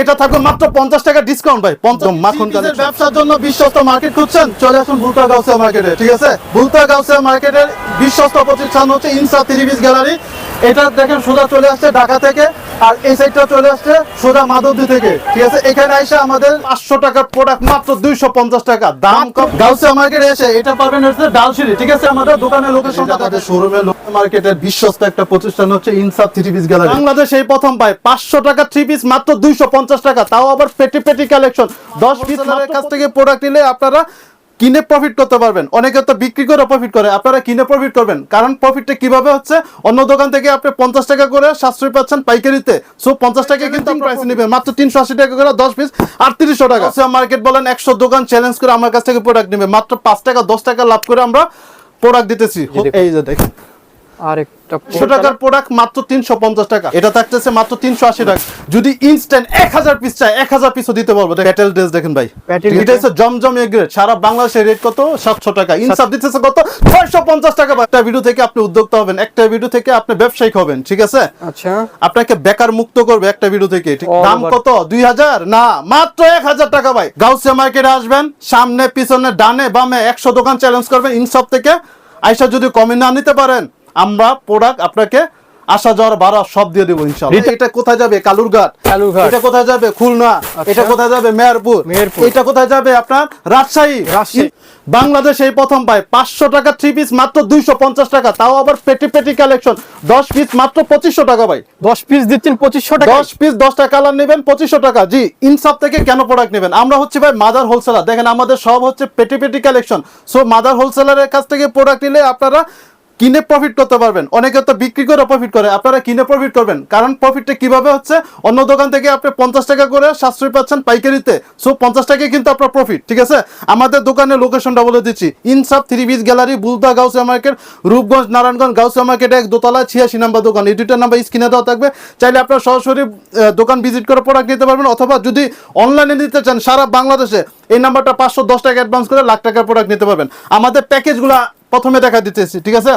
এটা থাকবে মাত্র পঞ্চাশ টাকা ডিসকাউন্ট ভাই। পঞ্চম মাখন ব্যবসার জন্য বিশ্বস্ত মার্কেট খুঁজছেন? চলে আসুন ভুলতা গাউসিয়া মার্কেটে ঠিক আছে? ভুলতা গাউসিয়া মার্কেটের বিশ্বস্ত প্রতিষ্ঠান হচ্ছে ইনসা থ্রি গ্যালারি। এটা দেখেন সোজা চলে আসছে ঢাকা থেকে আর এই সাইডটা চলে আসছে সোজা মাধবদী থেকে। ঠিক আছে এখানে এসে আমাদের পাঁচশো টাকার প্রোডাক্ট মাত্র দুইশো পঞ্চাশ টাকা। দাম কম। গাউসিয়া মার্কেটে এসে এটা পাবেন হচ্ছে ডালসিরি ঠিক আছে আমাদের দোকানের লোকেশন আমাদের শোরুমে মার্কেটের বিশ্বস্ত একটা প্রতিষ্ঠান হচ্ছে ইনসাফ থ্রি পিস গ্যালারি বাংলাদেশ এই প্রথম পায়। পাঁচশো টাকা থ্রি পিস মাত্র দুইশো পঞ্চাশ টাকা। তাও আবার পেটি পেটি কালেকশন দশ পিস কাছ থেকে প্রোডাক্ট নিলে আপনারা কিনে প্রফিট করতে পারবেন। অনেকে তো বিক্রি করে প্রফিট করে আপনারা কিনে প্রফিট করবেন। কারণ প্রফিটটা কীভাবে হচ্ছে? অন্য দোকান থেকে আপনি পঞ্চাশ টাকা করে সাশ্রয় পাচ্ছেন পাইকারিতে। সো পঞ্চাশ টাকা কিন্তু প্রাইস নেবেন। মাত্র তিনশো আশি টাকা করে দশ পিস আটত্রিশশো টাকা। মার্কেট বলেন একশো দোকান চ্যালেঞ্জ করে আমার কাছ থেকে প্রোডাক্ট নেবে। মাত্র পাঁচ টাকা দশ টাকা লাভ করে আমরা প্রোডাক্ট দিতেছি। এই যে দেখেন। আর একটা একশো টাকার প্রোডাক্ট মাত্র তিনশো পঞ্চাশ টাকা। এটা থাকতেছে মাত্র তিনশো আশি টাকা। যদি ইনস্ট্যান্ট এক হাজার পিস চাই এক হাজার পিসও দিতে পারব। প্যাটেল ড্রেস দেখেন ভাই। এটা হচ্ছে জমজম সারা বাংলাদেশের রেট কত? সাতশো টাকা। ইনসাফ দিতেছে কত? ছয়শো পঞ্চাশ টাকা একটা ভিডিও থেকে আপনি উদ্যোক্তা হবেন একটা ভিডিও থেকে আপনি ব্যবসায়িক হবেন ঠিক আছে? আচ্ছা। আপনাকে বেকার মুক্ত করবে একটা ভিডিও থেকে। দাম কত? দুই হাজার? না মাত্র এক হাজার টাকা ভাই। গাউসিয়া মার্কেটে আসবেন সামনে পিছনে ডানে বামে একশো দোকান চ্যালেঞ্জ করবেন ইনসব থেকে। আইসা যদি কমে না নিতে পারেন আমরা প্রোডাক্ট আপনাকে আসা যাওয়ার ভাড়া সব দিয়ে দেবো ইনশাল্লাহ এটা কোথায় যাবে? কালুরঘাট। কালুরঘাট। এটা কোথায় যাবে? খুলনা। এটা কোথায় যাবে? মেহেরপুর। মেহেরপুর। এটা কোথায় যাবে? আপনার রাজশাহী। রাজশাহী। বাংলাদেশ এই প্রথম পায়। পাঁচশো টাকা থ্রি পিস মাত্র দুইশো পঞ্চাশ টাকা। তাও আবার পেটি পেটি কালেকশন দশ পিস মাত্র পঁচিশশো টাকা ভাই। দশ পিস দিচ্ছেন পঁচিশশো টাকা? দশ পিস দশটা কালার নেবেন পঁচিশশো টাকা। জি ইনসাফ থেকে কেন প্রোডাক্ট নেবেন? আমরা হচ্ছে ভাই মাদার হোলসেলার দেখেন আমাদের সব হচ্ছে পেটি পেটি কালেকশন সো মাদার হোলসেলারের কাছ থেকে প্রোডাক্ট নিলে আপনারা কিনে প্রফিট করতে পারবেন। অনেকে তো বিক্রি করে প্রফিট করে। আপনারা কিনে প্রফিট করবেন। কারণ প্রফিটটা কীভাবে হচ্ছে? অন্য দোকান থেকে আপনি পঞ্চাশ টাকা করে সাশ্রয় পাচ্ছেন পাইকারিতে। সো পঞ্চাশ টাকা কিন্তু আপনার প্রফিট ঠিক আছে? আমাদের দোকানের লোকেশনটা বলে দিচ্ছি। Insaf three piece gallery, Bulta Gausia market, Rupganj, Narayanganj Gausia market, এক দোতলা ছিয়াশি নাম্বার দোকান। এই দুইটা নাম্বার স্ক্রিনে দেওয়া থাকবে। চাইলে আপনার সরাসরি দোকান ভিজিট করে প্রোডাক্ট নিতে পারবেন, অথবা যদি অনলাইনে নিতে চান, সারা বাংলাদেশে এই নাম্বারটা পাঁচশো দশ টাকা অ্যাডভান্স করে লাখ টাকার প্রোডাক্ট নিতে পারবেন। আমাদের প্যাকেজগুলো প্রথমে দেখা দিতেছি ঠিক আছে?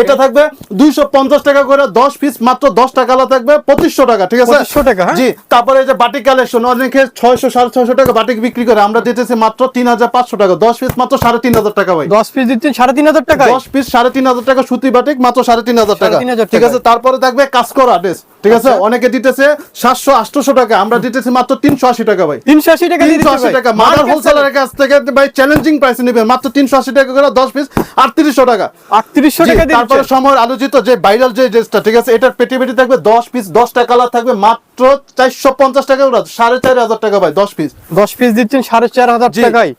এটা থাকবে দুইশো পঞ্চাশ টাকা করে দশ পিস মাত্র দশ টাকা থাকবে পঁচিশশো টাকা ঠিক আছে? টাকা, হ্যাঁ? জি তারপরে এই যে বাটিক কালেকশন অনেকে ছয়শো সাড়ে ছয়শো টাকা বাটিক বিক্রি করে আমরা দিতেছি মাত্র তিন হাজার পাঁচশো টাকা দশ পিস মাত্র সাড়ে তিন হাজার টাকা ভাই। দশ পিস দিচ্ছেন সাড়ে তিন হাজার টাকা দশ পিস সাড়ে তিন হাজার টাকা সুতি বাটিক মাত্র সাড়ে তিন হাজার টাকা ঠিক আছে? তারপরে থাকবে কাজ করা ড্রেস ঠিক আছে? আচ্ছা। অনেকে দিতেছে সাতশো আটশোশো টাকা। আমরা দিতেছি মাত্র তিনশো আশি টাকা ভাই। তিনশো আশি টাকা তিনশো আশি টাকা। মাদার হোলসেলারের কাছ থেকে ভাই চ্যালেঞ্জিং প্রাইসে নেবেন। মাত্র তিনশো আশি টাকা করে দশ পিস আটত্রিশশো টাকা। আটত্রিশশো টাকা তারপরে। সময়ের আলোচিত যে ভাইরাল যে ড্রেসটা ঠিক আছে? এটার পেটি পেটি থাকবে দশ পিস দশটা কালার থাকবে মাত্র চারশো পঞ্চাশ টাকা সাড়ে চার হাজার টাকা ভাই দশ পিস দশ পিস দিচ্ছেন সাড়ে চার হাজার টাকায়।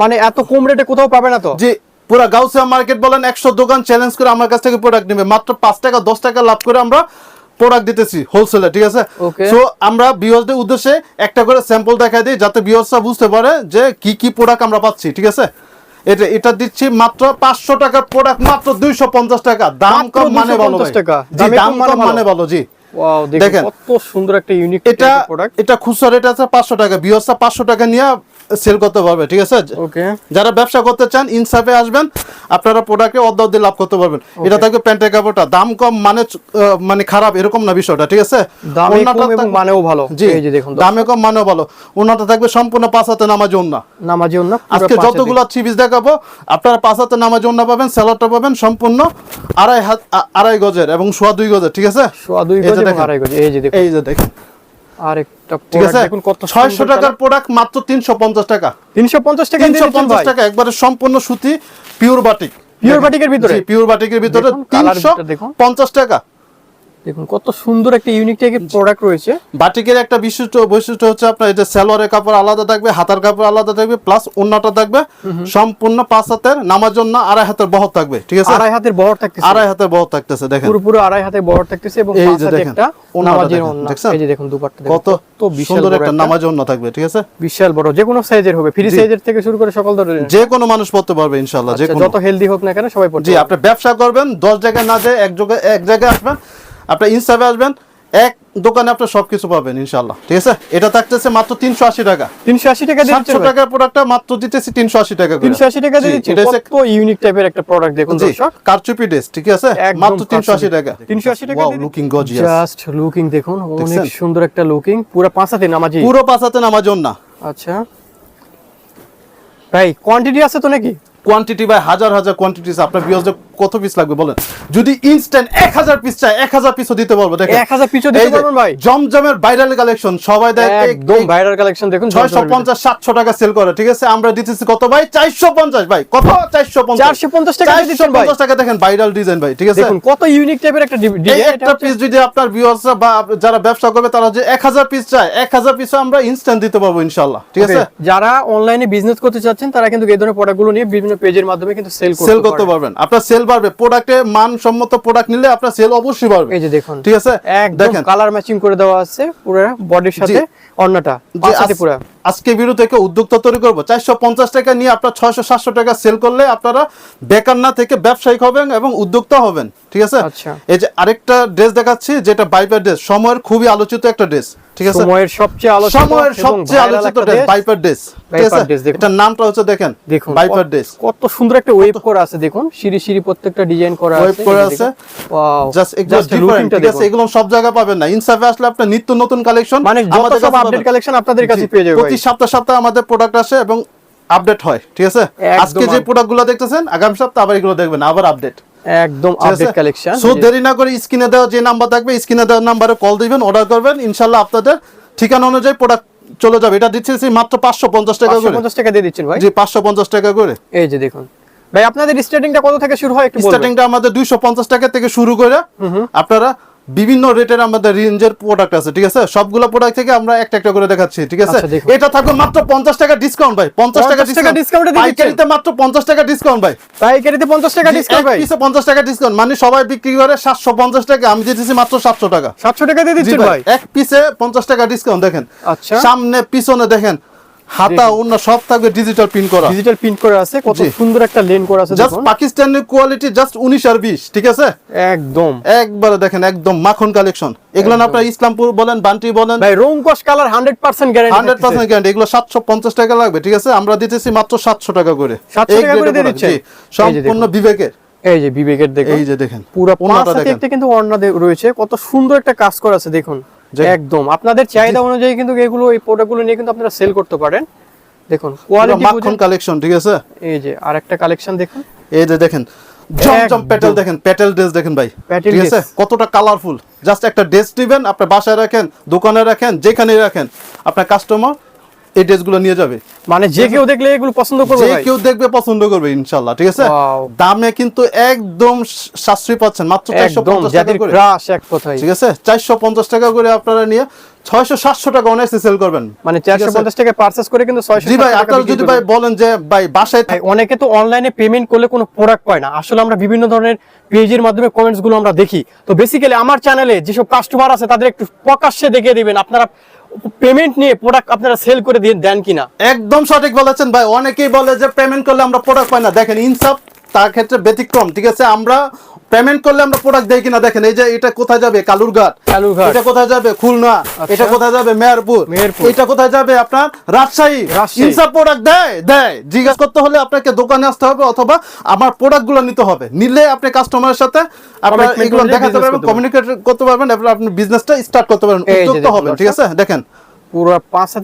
মানে এত কম রেটে কোথাও পাবে না তো? জি পুরো গাউসিয়া মার্কেট বলেন একশো দোকান চ্যালেঞ্জ করে আমার কাছ থেকে প্রোডাক্ট নেবে। মাত্র পাঁচ টাকা দশ টাকা লাভ করে আমরা প্রোডাক্ট দিতেছি হোলসেলে ঠিক আছে. সো আমরা বিওসদের উদ্দেশ্যে একটা করে স্যাম্পল দেখাই দিই যাতে বিওসরা বুঝতে পারে যে কি কি প্রোডাক্ট আমরা পাচ্ছি ঠিক আছে এটা এটা দিচ্ছি মাত্র পাঁচশো টাকার প্রোডাক্ট মাত্র দুইশো পঞ্চাশ টাকা দাম কম মানে ভালো 250 ভাই। টাকা। জি, দাম কম মানে মানে ভালো জি ওয়াও দেখেন। কত সুন্দর একটা ইউনিক এটা প্রোডাক্ট এটা খুচরা রেট আছে পাঁচশো টাকা বিওসরা পাঁচশো টাকা নিয়ে সেল করতে পারবে ঠিক আছে? ওকে যারা ব্যবসা করতে চান ইনসাফে আসবেন আপনারা প্রোডাক্টে অর্ধ অর্ধে লাভ করতে পারবেন। এটা থাকবে প্যান্টের কাপড়টা। দাম কম মানে মানে খারাপ এরকম না বিষয়টা ঠিক আছে? মানেও ভালো। জি দেখুন দামে কম মানেও ভালো। ওনাটা থাকবে সম্পূর্ণ পাঁচ হাতে নামাজ ওন্না নামাজি অন্য আজকে যতগুলো থ্রি পিস দেখাবো আপনারা পাঁচ হাতে নামাজ ওন্না পাবেন স্যালাডটা পাবেন সম্পূর্ণ আড়াই হাত আড়াই গজের এবং সোয়া দুই গজের ঠিক আছে? সোয়া দুই এই যে গজ এবং দেখেন। আড়াই গজ এই যে দেখুন। এই যে দেখেন। আর একটা ঠিক আছে? দেখুন কত ছয়শো টাকার প্রোডাক্ট মাত্র তিনশো পঞ্চাশ টাকা। তিনশো পঞ্চাশ টাকা তিনশো পঞ্চাশ টাকা একবারে সম্পূর্ণ সুতি পিওর বাটিক পিওর বাটিকের ভিতরে? পিওর বাটিকের ভিতরে দেখুন, colour তিনশো টা দেখুন। পঞ্চাশ টাকা। দেখুন কত সুন্দর একটা ইউনিক টাইপের প্রোডাক্ট রয়েছে। বাটিকের একটা বিশিষ্ট বৈশিষ্ট্য হচ্ছে আপনার এটা সালোয়ারের কাপড় আলাদা থাকবে হাতার কাপড় আলাদা থাকবে প্লাস অন্যটা থাকবে। সম্পূর্ণ পাঁচ হাতের নামার জন্য আড়াই হাতের বহর থাকবে ঠিক আছে? আড়াই হাতের বহর থাকতেছে। আড়াই হাতের বহর থাকতেছে দেখেন। পুরো আড়াই হাতে বহর থাকতেছে এবং পাঁচ যে হাতে একটা নামাজের দেখছেন? এই যে দেখুন দুপাট্টা কত বিশাল সুন্দর একটা নামাজ অন্য থাকবে ঠিক আছে? বিশাল বড় যে কোনো সাইজের হবে ফ্রি সাইজের থেকে শুরু করে সকল ধরনের। যে কোনো মানুষ পড়তে পারবে ইনশাল্লাহ যে আচ্ছা, কোনো। যত হেলদি হোক না কেন সবাই পড়তে জি আপনি ব্যবসা করবেন দশ জায়গায় না যায় এক জায়গায় এক জায়গায় আসবেন আপনি ইনসাফে আসবেন এক দোকানে আপনার সবকিছু পাবেন ইনশাল্লাহ ঠিক আছে? এটা থাকতেছে মাত্র তিনশো আশি টাকা। তিনশো আশি টাকা সাতশো টাকার প্রোডাক্টটা মাত্র দিতেছি তিনশো আশি টাকা তিনশো আশি টাকা ইউনিক টাইপের একটা প্রোডাক্ট দেখুন কারচুপি ড্রেস ঠিক আছে? মাত্র তিনশো আশি টাকা। তিনশো আশি টাকা লুকিং গজিয়াস জাস্ট লুকিং দেখুন অনেক সুন্দর একটা লুকিং পুরো পাঁচাতে নামাজি। পুরো পাঁচাতে নামাজন না আচ্ছা। ভাই কোয়ান্টিটি আছে তো নাকি? কোয়ান্টিটি বাই হাজার হাজার কোয়ান্টিটিস আপনার বিয়সে কত পিস লাগবে বলেন? যদি ইনস্ট্যান্ট এক হাজার পিস চাই এক হাজার পিসও দিতে পারব দেখেন। 1000 piece ও দিতে পারবেন ভাই? জমজমের ভাইরাল কালেকশন সবাই দেয় একদম ভাইরাল কালেকশন দেখুন ছয়শো পঞ্চাশ সাতশো টাকা সেল করে ঠিক আছে? আমরা দিতেছি কত ভাই? চারশো পঞ্চাশ ভাই। কত? চারশো পঞ্চাশ। 450 টাকা দিয়ে দিচ্ছেন ভাই। পঞ্চাশ টাকা দেখেন ভাইরাল ডিজাইন ভাই ঠিক আছে? দেখুন কত ইউনিক টাইপের একটা একটা পিস যদি আপনার ভিউয়ার্স বা যারা ব্যবসা করবে তারা যে এক হাজার পিস চায় এক হাজার পিস আমরা ইনস্ট্যান্ট দিতে পারব ইনশাল্লাহ ঠিক আছে? যারা অনলাইনে বিজনেস করতে চাচ্ছেন তারা কিন্তু এই ধরনের প্রোডাক্টগুলো নিয়ে বিভিন্ন পেজের মাধ্যমে কিন্তু সেল সেল করতে পারবেন। আপনার সেল বাড়বে। প্রোডাক্টে মানসম্মত প্রোডাক্ট নিলে আপনার সেল অবশ্যই বাড়বে। এই যে দেখুন ঠিক আছে? একদম দেখেন। কালার ম্যাচিং করে দেওয়া আছে পুরো বডির সাথে অন্যটা পুরো। আজকে ভিডিও থেকে উদ্যোক্তা তৈরি করব। চারশো পঞ্চাশ টাকা নিয়ে আপনার ছয়শো সাতশো টাকা সেল করলে আপনারা বেকার না থেকে ব্যবসায়িক হবেন এবং উদ্যোক্তা হবেন। ঠিক আছে? আচ্ছা। এই যে আরেকটা ড্রেস দেখাচ্ছি যেটা বাইপার ড্রেস সময়ের খুবই আলোচিত একটা ড্রেস ঠিক আছে? সময়ের সবচেয়ে আলোচিত সময়ের সবচেয়ে আলোচিত ড্রেস বাইপার ড্রেস। এটার নামটা হচ্ছে দেখেন দেখুন বাইপার কত- ড্রেস কত সুন্দর একটা ওয়েব করা আছে দেখুন। সিঁড়ি সিঁড়ি প্রত্যেকটা ডিজাইন করা আছে। করা আছে। ওয়াও জাস্ট এগুলো ডিফারেন্ট ঠিক আছে? এগুলো সব জায়গায় পাবেন না। ইনসাফে আসলে আপনার নিত্য নতুন কালেকশন মানে যত সব আপডেট কালেকশন আপনাদের কাছে পেয়ে যাবে প্রতি সপ্তাহ সপ্তাহে আমাদের প্রোডাক্ট আসে এবং আপডেট হয় ঠিক আছে? আজকে যে প্রোডাক্টগুলো দেখতেছেন আগামী সপ্তাহে আবার এগুলো দেখবেন আবার আপডেট একদম আপডেট কালেকশন সো দেরি না করে স্ক্রিনে দেওয়া যে নাম্বার থাকবে স্ক্রিনে দেওয়া নাম্বারে কল দিবেন অর্ডার করবেন। ইনশাল্লাহ আপনাদের ঠিকানা অনুযায়ী প্রোডাক্ট চলে যাবে। এটা দিচ্ছি মাত্র পাঁচশো পঞ্চাশ টাকা করে। 550 টাকা দিয়ে দিচ্ছেন ভাই? জি পাঁচশো পঞ্চাশ টাকা করে। এই যে দেখুন। ভাই আপনাদের স্টার্টিংটা কত থেকে শুরু হয় একটু স্টার্টিংটা আমাদের দুইশো পঞ্চাশ টাকা থেকে শুরু করে আপনারা বিভিন্ন রেটের আমাদের রেঞ্জের প্রোডাক্ট আছে ঠিক আছে? সবগুলো প্রোডাক্ট থেকে আমরা একটা একটা করে দেখাচ্ছি ঠিক আছে? আচ্ছা, এটা থাকবে মাত্র পঞ্চাশ টাকা ডিসকাউন্ট ভাই পঞ্চাশ টাকা 50 টাকা দিয়ে দিচ্ছেন? পাইকারিতে মাত্র পঞ্চাশ টাকা ডিসকাউন্ট ভাই। পাইকারিতে 50 টাকা ডিসকাউন্ট ভাই। পিসে পঞ্চাশ টাকা ডিসকাউন্ট মানে সবাই বিক্রি করে সাতশো পঞ্চাশ টাকা আমি দিতেছি মাত্র সাতশো টাকা। 700 টাকা দিয়ে জি দিচ্ছেন ভাই এক পিসে পঞ্চাশ টাকা ডিসকাউন্ট দেখেন। আচ্ছা। সামনে পিছনে দেখেন হাতা অন্য সব থাকবে ডিজিটাল প্রিন্ট করা। ডিজিটাল প্রিন্ট করা আছে কত সুন্দর একটা লেন করা আছে জাস্ট পাকিস্তানের কোয়ালিটি জাস্ট উনিশ আর বিশ ঠিক আছে? একদম। একবারে দেখেন একদম মাখন কালেকশন এগুলো না আপনার ইসলামপুর বলেন বান্টি বলেন। ভাই রং কস colour 100% guarantee hundred percent guarantee এগুলো সাতশো পঞ্চাশ টাকা লাগবে ঠিক আছে? আমরা দিতেছি মাত্র সাতশো টাকা করে। 700 টাকা করে যে সম্পূর্ণ বিবেকের। এই যে বিবেকের দেখুন। এই যে দেখেন পুরো ওনাটা দেখেন। কিন্তু ওড়না দে- রয়েছে কত সুন্দর একটা কাজ করা আছে দেখুন। একদম। আপনাদের চাহিদা অনুযায়ী কিন্তু এগুলো এই প্রোডাক্টগুলো নিয়ে কিন্তু আপনারা সেল করতে পারেন। দেখুন কোয়ালিটি মাখন কালেকশন ঠিক আছে? এই যে আরেকটা কালেকশন দেখুন। এই যে দেখেন জমজম। প্যাটেল দেখেন পেটেল ড্রেস দেখেন ভাই ঠিক আছে? কতটা কালারফুল জাস্ট একটা ড্রেস দিবেন আপনি বাসায় রাখেন দোকানে রাখেন যেখানে রাখেন আপনার কাস্টমার এই ড্রেসগুলো নিয়ে যাবে। মানে যে কেউ দেখলে এগুলো পছন্দ করবে যে কেউ দেখবে পছন্দ করবে ইনশাল্লাহ ঠিক আছে? দামে কিন্তু একদম সাশ্রয়ী পাচ্ছেন মাত্র চারশো একদম পঞ্চাশ টাকা করে। ক্রাশ এক কথাই ঠিক আছে? চারশো পঞ্চাশ টাকা করে আপনারা নিয়ে ছয়শো সাতশো টাকা অনায়াসে সেল করবেন। মানে ঠিক আছে? চারশো পঞ্চাশ টাকা পার্চেস করে কিন্তু ছয়শো জি ভাই আপনারা যদি ভাই বলেন যে ভাই বাসায় ভাই, অনেকে তো অনলাইনে পেমেন্ট করলে কোনো প্রোডাক্ট পায় না। আসলে আমরা বিভিন্ন ধরনের পেজের মাধ্যমে কমেন্টসগুলো আমরা দেখি। তো বেসিক্যালি আমার চ্যানেলে যেসব কাস্টমার আছে তাদের একটু প্রকাশ্যে দেখিয়ে দিবেন। আপনারা পেমেন্ট নিয়ে প্রোডাক্ট আপনারা সেল করে দিয়ে দেন কিনা? একদম সঠিক বলেছেন ভাই। অনেকেই বলে যে পেমেন্ট করলে আমরা প্রোডাক্ট পাই না। দেখেন, ইনসাফ তার ক্ষেত্রে ব্যতিক্রম, ঠিক আছে? আমরা পেমেন্ট করলে আমরা প্রোডাক্ট দেই কিনা দেখেন এই যে এটা কোথায় যাবে? কালুরঘাট। কালুরঘাট। এটা কোথায় যাবে? খুলনা। এটা কোথায় যাবে? মেহেরপুর। এটা কোথায় যাবে? আপনার রাজশাহী। ইনসাফ প্রোডাক্ট দেয়? দেয়। জিজ্ঞাসা করতে হলে আপনাকে দোকানে আসতে হবে অথবা আমার প্রোডাক্টগুলো নিতে হবে। নিলে আপনি কাস্টমারের সাথে আপনার এগুলো দেখাতে পারবেন কমিউনিকেট করতে পারবেন আপনি বিজনেসটা স্টার্ট করতে পারবেন। উদ্যোক্তা হবেন ঠিক আছে? দেখেন। পুরো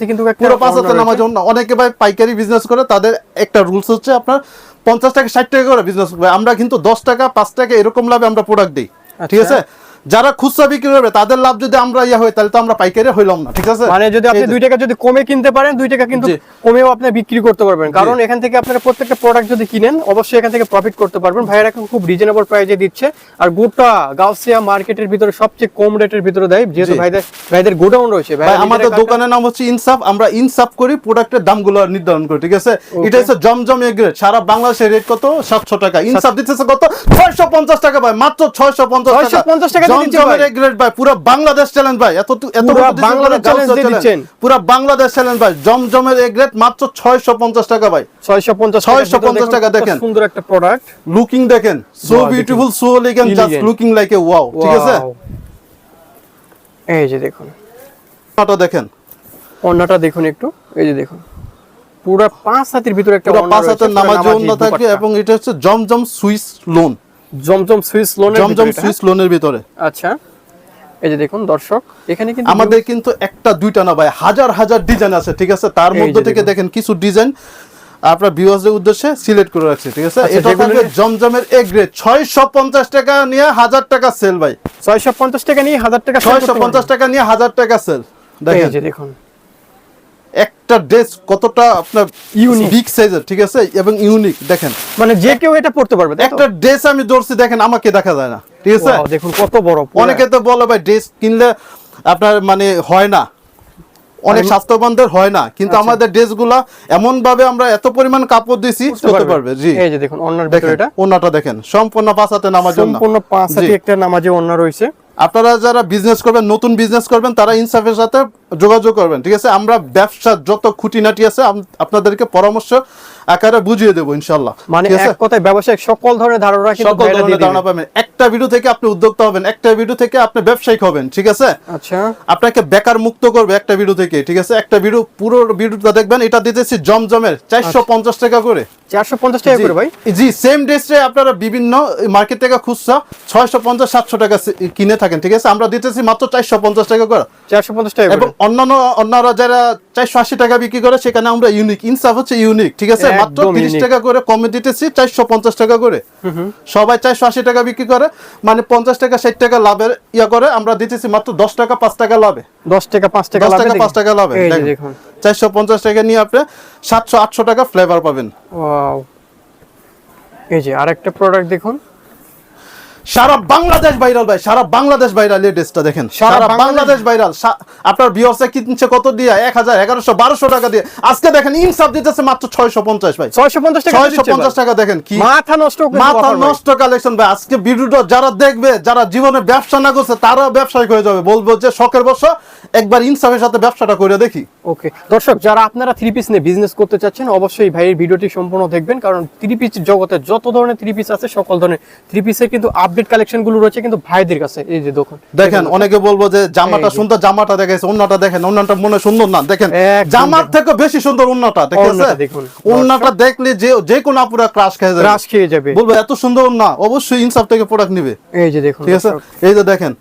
কিন্তু পুরো নামার জন্য অনেকে ভাই পাইকারি বিজনেস করে তাদের একটা রুলস হচ্ছে আপনার পঞ্চাশ টাকা ষাট টাকা করে বিজনেস করবে আমরা কিন্তু দশ টাকা পাঁচ টাকা এরকম লাভে আমরা প্রোডাক্ট দিই। ঠিক আচ্ছা। আছে? যারা খুচরা বিক্রি করবে তাদের লাভ যদি আমরা ইয়া হই তাহলে তো আমরা পাইকারি হইলাম না ঠিক আছে? মানে যদি আপনি এই যে- দুই টাকা যদি কমে কিনতে পারেন দুই টাকা কিন্তু কমেও আপনি বিক্রি করতে পারবেন। কারণ এখান থেকে আপনারা প্রত্যেকটা প্রোডাক্ট যদি কিনেন অবশ্যই এখান থেকে প্রফিট করতে পারবেন। ভাইয়েরা এখন খুব রিজনেবল প্রাইসে দিচ্ছে। আর গোটা গাউসিয়া মার্কেটের ভিতরে সবচেয়ে কম রেটের ভিতরে দেয় যেহেতু ভাইদের ভাইদের গোডাউন রয়েছে। ভাই আমাদের দোকানের নাম হচ্ছে ইনসাফ আমরা ইনসাফ করি প্রোডাক্টের দামগুলো নির্ধারণ করি ঠিক আছে? এটা হচ্ছে জমজম এগ্রেড সারা বাংলাদেশের রেট কত? সাতশো টাকা। ইনসাফ দিতেছে কত? ছয়শো পঞ্চাশ টাকা ভাই মাত্র ছয়শো পঞ্চাশ 650 টাকা দিয়ে দিচ্ছে জমজমের ভাই। পুরো বাংলাদেশ চ্যালেঞ্জ ভাই। এত এত বাংলাদেশ দিচ্ছেন, challenge দিয়ে challenge। দিচ্ছেন। পুরা বাংলাদেশ চ্যালেঞ্জ ভাই। জমজমের এগ্রেড মাত্র ছয়শো পঞ্চাশ টাকা ভাই। 650 650 টাকা দেখেন। সুন্দর একটা প্রোডাক্ট লুকিং দেখেন। So beautiful so elegant just looking like a wow ঠিক আছে? এই যে দেখুন। দেখেন। অন্যটা দেখুন একটু। এই যে দেখুন। পুরো পাঁচ হাতের ভিতরে একটা পাঁচ হাতের নামাজি অন্য দুপাট্টা। এবং এটা হচ্ছে Zamzam Swiss lawn Zamzam Swiss লোনের জমজম সুইস লোনের ভিতরে। আচ্ছা। এই যে দেখুন দর্শক এখানে কিন্তু আমাদের কিন্তু একটা দুইটা না ভাই হাজার হাজার ডিজাইন আছে ঠিক আছে? তার মধ্যে থেকে দেখেন। কিছু ডিজাইন আপনার ভিউয়ার্সদের উদ্দেশ্যে সিলেক্ট করে রাখছি ঠিক আছে? আচ্ছা, এটা থাকবে জমজমের এ গ্রেড ছয়শো পঞ্চাশ টাকা নিয়ে হাজার টাকা সেল ভাই। ছয়শো পঞ্চাশ টাকা নিয়ে হাজার টাকা sell ছয়শো করতে পঞ্চাশ পারবেন। টাকা নিয়ে হাজার টাকা সেল এই দেখেন যে দেখুন। একটা ড্রেস কতটা আপনার Unique। বিগ সাইজের ঠিক আছে? এবং ইউনিক দেখেন। মানে যে কেউ এটা পড়তে পারবে একটা ড্রেস আমি ধরছি দেখেন আমাকে দেখা যায় না ঠিক আছে? দেখুন কত বড় অনেকে তো বলে ভাই ড্রেস কিনলে আপনার মানে হয় না। অনেক স্বাস্থ্যবানদের হয় না কিন্তু আচ্ছা। আমাদের ড্রেসগুলা এমন ভাবে আমরা এত পরিমাণ কাপড় দিছি করতে পারবে। জি। এই যে দেখুন দেখেন ভিতরে এটা। ওনাটা দেখেন সম্পূর্ণ পাঁচাতে নামার জন্য সম্পূর্ণ পাঁচ হাতি একটা নামাজে অন্য রয়েছে। আপনারা যারা বিজনেস করবেন নতুন বিজনেস করবেন তারা ইনসাফের সাথে যোগাযোগ করবেন ঠিক আছে? আমরা ব্যবসা যত খুঁটিনাটি আছে আপনাদেরকে পরামর্শ আকারে বুঝিয়ে দেবো ইনশাল্লাহ মানে এক কথায় ব্যবসায়িক সকল ধরনের ধারণা সকল ধরনের ধারণা পাবেন। একটা ভিডিও থেকে আপনি উদ্যোক্তা হবেন একটা ভিডিও থেকে আপনি ব্যবসায়িক হবেন ঠিক আছে? আচ্ছা। আপনাকে বেকার মুক্ত করবে একটা ভিডিও থেকে ঠিক আছে? একটা ভিডিও পুরো ভিডিওটা দেখবেন এটা দিতেছি জমজমের চারশো পঞ্চাশ টাকা করে। চারশো পঞ্চাশ টাকা করে ভাই? জি, জি সেম ড্রেসে আপনারা বিভিন্ন মার্কেট থেকে খুচরা ছয়শো পঞ্চাশ সাতশো টাকা কিনে থাকেন ঠিক আছে? আমরা দিতেছি মাত্র চারশো পঞ্চাশ টাকা করে। চারশো পঞ্চাশ টাকা এবং অন্যান্য অন্যরা যারা চারশো আশি টাকা বিক্রি করে সেখানে আমরা ইউনিক ইনসাফ হচ্ছে ইউনিক ঠিক আছে? মাত্র তিরিশ টাকা করে কমে দিতেছি চারশো পঞ্চাশ টাকা করে। সবাই চারশো আশি টাকা বিক্রি করে মানে পঞ্চাশ টাকা ষাট টাকা লাভের ইয়া করে আমরা দিতেছি মাত্র দশ টাকা পাঁচ টাকা লাভে। দশ টাকা পাঁচ টাকা দশ টাকা পাঁচ টাকা লাভে চারশো পঞ্চাশ টাকা নিয়ে আপনি সাতশো আটশো টাকা ফ্লেভার পাবেন। এই যে আরেকটা প্রোডাক্ট দেখুন। সারা বাংলাদেশ ভাইরাল ভাই সারা বাংলাদেশ ভাইরাল এই ড্রেসটা দেখেন। সারা বাংলাদেশ- ভাইরাল আপনার ভিউয়ার্সে কিনছে কত দিয়ে? এক হাজার এগারোশো বারোশো টাকা দিয়ে। আজকে দেখেন ইনসাফ দিতেছে মাত্র ছয়শো পঞ্চাশ ভাই। ছয়শো পঞ্চাশ টাকা ছয়শো দিচ্ছে পঞ্চাশ ভাই। টাকা দেখেন কি মাথা নষ্ট মাথা নষ্ট কালেকশন ভাই। আজকে ভিডিওটা যারা দেখবে যারা জীবনে ব্যবসা না করছে তারা ব্যবসায়িক হয়ে যাবে। বলব যে শখের বসা একবার ইনসাফের সাথে ব্যবসাটা করে দেখি। ওকে দর্শক যারা আপনারা থ্রি পিস নিয়ে বিজনেস করতে চাচ্ছেন অবশ্যই ভাইয়ের ভিডিওটি সম্পূর্ণ দেখবেন। কারণ থ্রি পিস জগতে যত ধরনের থ্রি পিস আছে সকল ধরনের থ্রি পিসের কিন্তু আপডেট কালেকশনগুলো রয়েছে কিন্তু ভাইদের কাছে এই যে দেখুন। দেখেন অনেকে বলব যে জামাটা সুন্দর জামাটা দেখাইছে অন্যটা দেখেন অন্যটা মনে সুন্দর না। দেখেন জামার থেকে বেশি সুন্দর অন্যটা দেখেছে দেখুন। অন্যটা দেখলে যে যে কোনো আপুরা ক্রাশ খেয়ে যাবে। রাস খেয়ে যাবে। বলব এত সুন্দর না অবশ্যই ইনসাফ থেকে প্রোডাক্ট নেবে। এই যে দেখুন ঠিক আছে? এই যে দেখেন.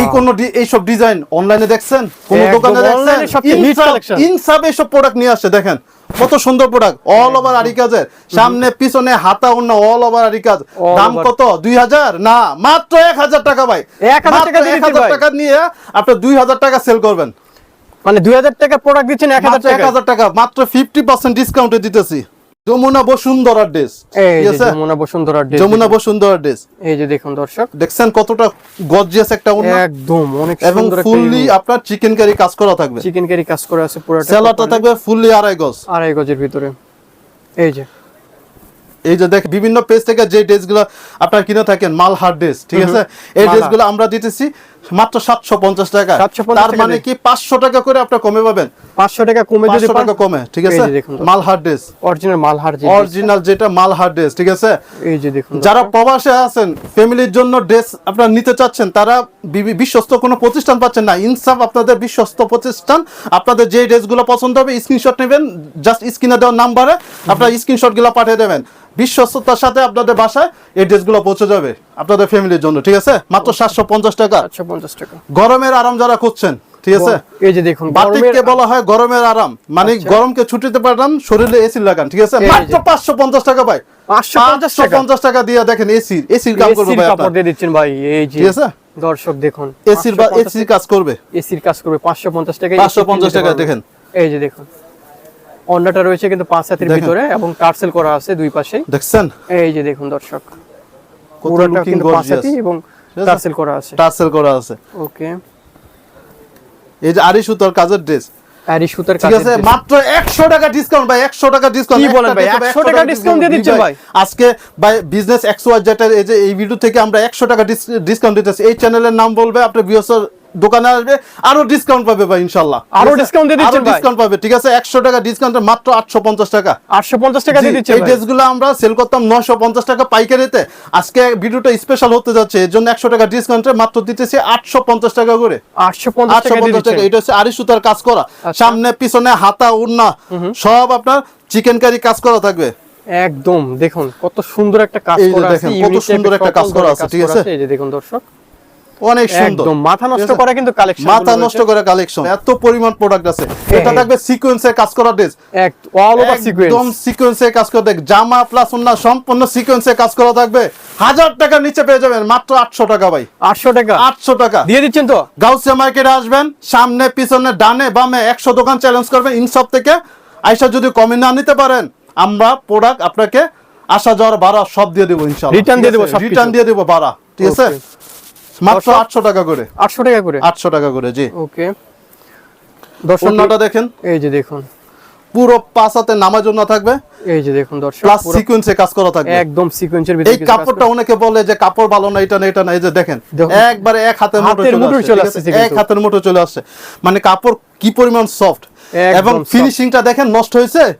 এই কোন এইসব ডিজাইন অনলাইনে দেখছেন? কোন দোকানে দেখছেন। ইনসাফ এইসব প্রোডাক্ট নিয়ে আসছে দেখেন। কত সুন্দর প্রোডাক্ট অল ওভার আরি কাজের। সামনে পিছনে হাতা অন্য অল ওভার আরি কাজ। দাম কত? দুই হাজার? না মাত্র এক হাজার টাকা ভাই। এক হাজার টাকা দিয়ে 1000 দিচ্ছি ভাই। টাকা নিয়ে আপনি দুই হাজার টাকা সেল করবেন। মানে দুই হাজার টাকা প্রোডাক্ট দিচ্ছেন এক হাজার টাকা? মাত্র ফিফটি পার্সেন্ট ডিসকাউন্টে দিতেছি। যমুনা বসুন্ধরার ড্রেস। এই যমুনা বসুন্ধরার dress যমুনা দেখুন। বসুন্ধরার ড্রেস। এই যে দেখুন দর্শক। দেখছেন কতটা গর্জিয়াস একটা ওড়না? একদম অনেক এবং ফুললি আপনার চিকেন কারি কাজ করা থাকবে। চিকেন কারি কাজ করে আছে পুরোটা। থাকবে ফুললি আড়াই গজ। আড়াই গজের ভিতরে। এই যে। এই যে দেখ বিভিন্ন পেজ থেকে যে ড্রেসগুলো আপনার কিনে থাকেন মাল হার্ড ড্রেস ঠিক আছে? এই মালহার। ড্রেসগুলো আমরা দিতেছি মাত্র সাতশো পঞ্চাশ টাকা। তার মানে কি পাঁচশো টাকা করে কমে পাবেন? পাঁচশো টাকা কমে যদি টাকা কমে ঠিক আছে? দেখুন তো। মাল হার্ড অরিজিনাল অরিজিনাল যেটা মাল ঠিক আছে? এই যে দেখুন যারা প্রবাসে আছেন ফ্যামিলির জন্য ড্রেস আপনারা নিতে চাচ্ছেন তারা বিশ্বস্ত কোনো প্রতিষ্ঠান পাচ্ছেন না। ইনসাফ আপনাদের বিশ্বস্ত প্রতিষ্ঠান। আপনাদের যে ড্রেসগুলো পছন্দ হবে স্ক্রিনশট নেবেন জাস্ট স্ক্রিনে দেওয়ার নাম্বারে আপনারা স্ক্রিনশটগুলো পাঠিয়ে দেবেন। বিশ্বস্ততার সাথে আপনাদের বাসায় এই ড্রেসগুলো পৌঁছে যাবে। আপনাদের ফ্যামিলির জন্য ঠিক আছে? মাত্র সাতশো পঞ্চাশ টাকা। আচ্ছা পঞ্চাশ টাকা। গরমের আরাম যারা করছেন ঠিক আছে? এই যে দেখুন বাতিককে বলা হয় গরমের আরাম। মানে গরমকে ছুটিতে পাঠান শরীরে এসি লাগান ঠিক আছে? মাত্র পাঁচশো পঞ্চাশ টাকা ভাই। 550 টাকা? পঞ্চাশ টাকা দিয়ে দেখেন এসি এসির কাম করবে ভাই কাপড় দিয়ে দিচ্ছেন ভাই এই যে। ঠিক আছে? দর্শক দেখুন এসির বা এসির কাজ করবে। এসির কাজ করবে পাঁচশো পঞ্চাশ টাকা 550 টাকা দেখেন। এই যে দেখুন অন্যটা রয়েছে কিন্তু পাঁচ হাতের ভিতরে এবং টার্সেল করা আছে দুই পাশে। দেখছেন? এই যে দেখুন দর্শক। কত লুকিং গর্জিয়াস এবং আছে? করা আছে। টার্সেল করা আছে। ওকে। এই যে আরি সুতার কাজের ড্রেস আর সুতার ঠিক আছে? মাত্র 100 টাকা ডিসকাউন্ট ভাই 100 টাকা ডিসকাউন্ট কি বলেন ভাই? 100 টাকা ডিসকাউন্ট দিয়ে দিচ্ছেন ভাই? আজকে ভাই বিজনেস এক্স ওয়াই যেটা এই যে এই ভিডিও থেকে আমরা 100 টাকা ডিসকাউন্ট দিতেছি। এই চ্যানেলের নাম বলবে আপনার বিয়সর দোকানে আসবে আরও ডিসকাউন্ট পাবে ভাই ইনশাল্লাহ আরও discount দিয়ে ভাই? ডিসকাউন্ট পাবে ঠিক আছে? একশো টাকা ডিসকাউন্ট মাত্র আটশো পঞ্চাশ টাকা। আটশো পঞ্চাশ টাকা দিয়ে দিচ্ছে এই ড্রেসগুলো আমরা সেল করতাম নশো পঞ্চাশ টাকা পাইকারিতে। আজকে ভিডিওটা স্পেশাল হতে যাচ্ছে এর জন্য একশো টাকা ডিসকাউন্টে মাত্র দিতেছি আটশো পঞ্চাশ টাকা করে। আটশো পঞ্চাশ আটশো টাকা এটা হচ্ছে আড়ি সুতার কাজ করা। আচ্ছা। সামনে পিছনে হাতা উন্না সব আপনার চিকেন কারি কাজ করা থাকবে। একদম দেখুন কত সুন্দর একটা কাজ করা আছে কত সুন্দর একটা কাজ করা আছে, ঠিক আছে? এই যে দেখুন দর্শক। অনেক সুন্দর। মাথা নষ্ট করা কিন্তু কালেকশন মাথা নষ্ট করে কালেকশন এত পরিমাণ প্রোডাক্ট আছে। এটা হ্যাঁ। থাকবে সিকোয়েন্সে কাজ করা ড্রেস অল ওভার সিকোয়েন্স একদম সিকোয়েন্সে কাজ করে দেখ জামা প্লাস উন্না সম্পূর্ণ সিকোয়েন্সে কাজ করা থাকবে। হাজার টাকার নিচে পেয়ে যাবেন। মাত্র আটশো টাকা ভাই। আটশো টাকা? আটশো টাকা। দিয়ে দিচ্ছেন তো? গাউসিয়া মার্কেটে আসবেন। সামনে পিছনে ডানে বামে একশো দোকান চ্যালেঞ্জ করবেন ইনসব থেকে। আইসা যদি কমে না নিতে পারেন আমরা প্রোডাক্ট আপনাকে আসা যাওয়ার ভাড়া সব দিয়ে দেবো ইনশাল্লাহ Return দিয়ে দেবো। রিটার্ন দিয়ে দেবো ভাড়া ঠিক আছে. মাত্র দর্শক- আটশো টাকা করে। আটশো টাকা করে? আটশো টাকা করে জি। ওকে। দেখেন। এই যে দেখুন। পুরো পাঁচ হাতে নামার জন্য থাকবে। এই যে দেখুন দর্শক প্লাস সিকোয়েন্সে কাজ করা থাকবে। একদম সিকোয়েন্সের ভিতরে এই কাপড়টা অনেকে বলে যে কাপড় ভালো না এটা না এটা না এই যে দেখেন। একবারে এক হাতের মুঠো চলে আসছে? এক হাতের মুঠো চলে আসছে। মানে কাপড় কি পরিমাণ সফট এবং। ফিনিশিংটা দেখেন নষ্ট হয়েছে?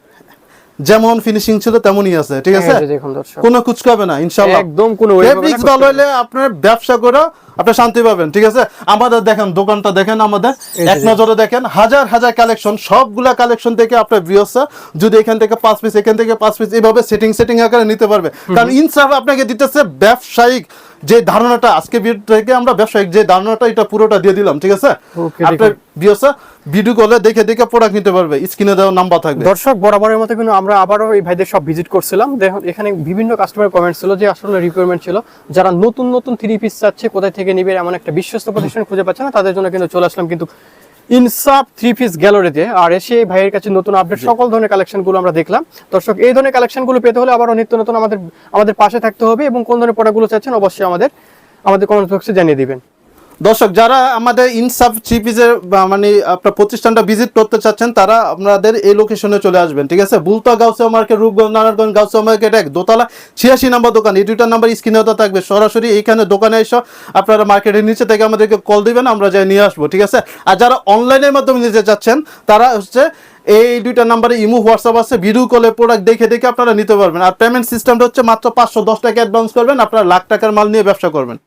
যেমন ফিনিশিং ছিল তেমনই আছে ঠিক আছে? এই যে দেখুন দর্শক। কোনো কুচকাবে না ইনশাআল্লাহ। একদম কোনো ফেব্রিক্স ভালো হলে আপনার ব্যবসা করে আপনি শান্তি পাবেন ঠিক আছে? আমাদের দেখেন দোকানটা দেখেন আমাদের। এক নজরে দেখেন হাজার হাজার কালেকশন সবগুলা কালেকশন থেকে আপনার ভিউসা যদি এখান থেকে পাঁচ পিস এখান থেকে পাঁচ পিস এইভাবে সেটিং সেটিং আকারে নিতে পারবে। কারণ ইনসাফ আপনাকে দিতেছে ব্যবসায়িক যে ধারণাটা আজকে থেকে আমরা ব্যবসায়িক যে ধারণাটা এটা পুরোটা দিয়ে দিলাম ঠিক আছে? আপনার। ভিডিও কলে দেখে দেখে প্রোডাক্ট নিতে পারবে স্ক্রিনে দেওয়া নাম্বার থাকবে। দর্শক বরাবরের মতো কিন্তু আমরা আবারও এই ভাইদের সব ভিজিট করছিলাম। দেখুন এখানে বিভিন্ন কাস্টমার কমেন্ট ছিল যে আসলে রিকোয়ারমেন্ট ছিল। যারা নতুন নতুন থ্রি পিস চাচ্ছে কোথায় থেকে নিবে এমন একটা বিশ্বস্ত প্রতিষ্ঠান খুঁজে পাচ্ছে না তাদের জন্য কিন্তু চলে আসলাম। কিন্তু ইনসাফ থ্রি পিস গ্যালারিতে। আর এসে এই ভাইয়ের কাছে নতুন আপডেট সকল ধরনের কালেকশনগুলো আমরা দেখলাম। দর্শক এই ধরনের কালেকশনগুলো পেতে হলে আবার নিত্য নতুন আমাদের আমাদের পাশে থাকতে হবে এবং কোন ধরনের প্রোডাক্টগুলো চাচ্ছেন অবশ্যই আমাদের আমাদের কমেন্ট বক্সে জানিয়ে দিবেন। দর্শক, যারা আমাদের ইনসাফ পিসের মানে আপনার প্রতিষ্ঠানটা ভিজিট করতে চাচ্ছেন, তারা আপনাদের এই লোকেশনে চলে আসবেন, ঠিক আছে? বুলতা গাউসিয়া মার্কেট, রূপগঞ্জ, নারায়ণগঞ্জ, গাউসিয়া মার্কেট এক, দোতলা ছিয়াশি নম্বর দোকান। এই দুইটা নাম্বার স্ক্রিনে তো থাকবে। সরাসরি এইখানে দোকানে এসে, আপনারা মার্কেটের নিচে থেকে আমাদেরকে কল দিবেন, আমরা যাই নিয়ে আসব, ঠিক আছে? আর যারা অনলাইনের মাধ্যমে নিতে চাচ্ছেন, তারা হচ্ছে এই দুইটা নাম্বারে ইমো, হোয়াটসঅ্যাপ আছে, ভিডিও কলে প্রোডাক্ট দেখে দেখে আপনারা নিতে পারবেন। আর পেমেন্ট সিস্টেমটা হচ্ছে মাত্র পাঁচশো দশ টাকা অ্যাডভান্স করবেন, আপনারা লাখ টাকার মাল নিয়ে ব্যবসা করবেন।